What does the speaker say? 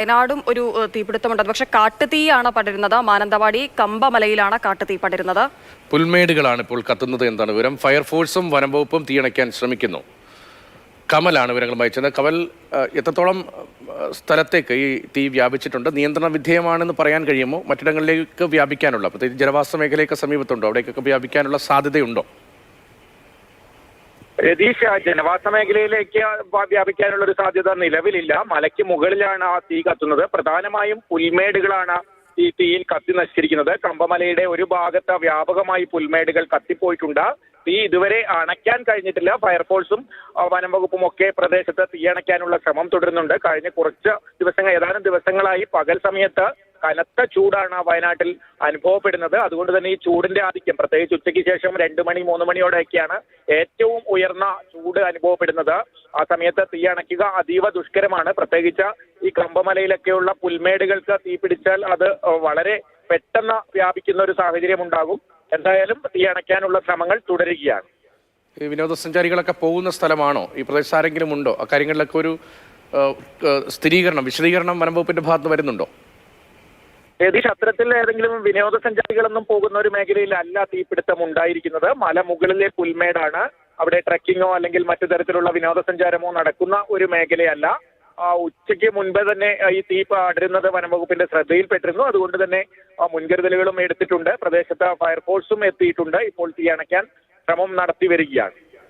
വയനാടും ഒരു തീപിടുത്തമുണ്ടത് തീപിടുത്തമുണ്ട്. പക്ഷെ കാട്ടുതീയാണ് പടരുന്നത്. മാനന്തവാടി കമ്പമലയിലാണ് കാട്ടുതീ പടരുന്നത്. പുൽമേടുകളാണ് ഇപ്പോൾ കത്തുന്നത് എന്താണ് വിവരം. ഫയർഫോഴ്സും വനം വകുപ്പും തീയണയ്ക്കാൻ ശ്രമിക്കുന്നു. കമലാണ് വിവരങ്ങൾ വായിച്ചത് കമൽ എത്രത്തോളം സ്ഥലത്തേക്ക് ഈ തീ വ്യാപിച്ചിട്ടുണ്ട്? നിയന്ത്രണ വിധേയമാണെന്ന് പറയാൻ കഴിയുമോ? മറ്റിടങ്ങളിലേക്ക് വ്യാപിക്കാനുള്ള പ്രത്യേകിച്ച് ജനവാസ മേഖലയൊക്കെ സമീപത്തുണ്ടോ? അവിടേക്കൊക്കെ വ്യാപിക്കാനുള്ള സാധ്യതയുണ്ടോ? രതീഷ് ജനവാസ മേഖലയിലേക്ക് വ്യാപിക്കാനുള്ള ഒരു സാധ്യത നിലവിലില്ല. മലയ്ക്ക് മുകളിലാണ് ആ തീ കത്തുന്നത്. പ്രധാനമായും പുൽമേടുകളാണ് ഈ തീയിൽ കത്തി നശിച്ചിരിക്കുന്നത്. കമ്പമലയുടെ ഒരു ഭാഗത്ത് വ്യാപകമായി പുൽമേടുകൾ കത്തിപ്പോയിട്ടുണ്ട്. തീ ഇതുവരെ അണയ്ക്കാൻ കഴിഞ്ഞിട്ടില്ല. ഫയർഫോഴ്സും വനം വകുപ്പും ഒക്കെ പ്രദേശത്ത് തീ അണയ്ക്കാനുള്ള ശ്രമം തുടരുന്നുണ്ട്. കഴിഞ്ഞ കുറച്ച് ദിവസങ്ങൾ ഏതാനും ദിവസങ്ങളായി പകൽ സമയത്ത് കനത്ത ചൂടാണ് വയനാട്ടിൽ അനുഭവപ്പെടുന്നത്. അതുകൊണ്ട് തന്നെ ഈ ചൂടിന്റെ ആധിക്യം പ്രത്യേകിച്ച് ഉച്ചയ്ക്ക് ശേഷം രണ്ട് മണി മൂന്ന് മണിയോടെയൊക്കെയാണ് ഏറ്റവും ഉയർന്ന ചൂട് അനുഭവപ്പെടുന്നത്. ആ സമയത്ത് തീ അണയ്ക്കുക അതീവ ദുഷ്കരമാണ്. പ്രത്യേകിച്ച് ഈ കമ്പമലയിലൊക്കെയുള്ള പുൽമേടുകൾക്ക് തീ പിടിച്ചാൽ അത് വളരെ പെട്ടെന്ന് വ്യാപിക്കുന്ന ഒരു സാഹചര്യം ഉണ്ടാകും. എന്തായാലും തീ അണയ്ക്കാനുള്ള ശ്രമങ്ങൾ തുടരുകയാണ്. വിനോദസഞ്ചാരികളൊക്കെ പോകുന്ന സ്ഥലമാണോ? ഈ പ്രദേശത്ത് ആരെങ്കിലും ഉണ്ടോ? അക്കാര്യങ്ങളിലൊക്കെ ഒരു സ്ഥിരീകരണം വിശദീകരണം വനം വകുപ്പിന്റെ ഭാഗത്ത് വരുന്നുണ്ടോ? ഏതീഷ് അത്തരത്തിൽ ഏതെങ്കിലും വിനോദസഞ്ചാരികളൊന്നും പോകുന്ന ഒരു മേഖലയിലല്ല തീപിടുത്തം ഉണ്ടായിരിക്കുന്നത്. മലമുകളിലെ പുൽമേടാണ്. അവിടെ ട്രക്കിങ്ങോ അല്ലെങ്കിൽ മറ്റു തരത്തിലുള്ള വിനോദസഞ്ചാരമോ നടക്കുന്ന ഒരു മേഖലയല്ല. ഉച്ചയ്ക്ക് മുൻപേ തന്നെ ഈ തീ പടരുന്നത് വനംവകുപ്പിന്റെ ശ്രദ്ധയിൽപ്പെട്ടിരുന്നു. അതുകൊണ്ട് തന്നെ മുൻകരുതലുകളും എടുത്തിട്ടുണ്ട്. പ്രദേശത്ത് ഫയർഫോഴ്സും എത്തിയിട്ടുണ്ട്. ഇപ്പോൾ തീ അണയ്ക്കാൻ ശ്രമം നടത്തി വരികയാണ്.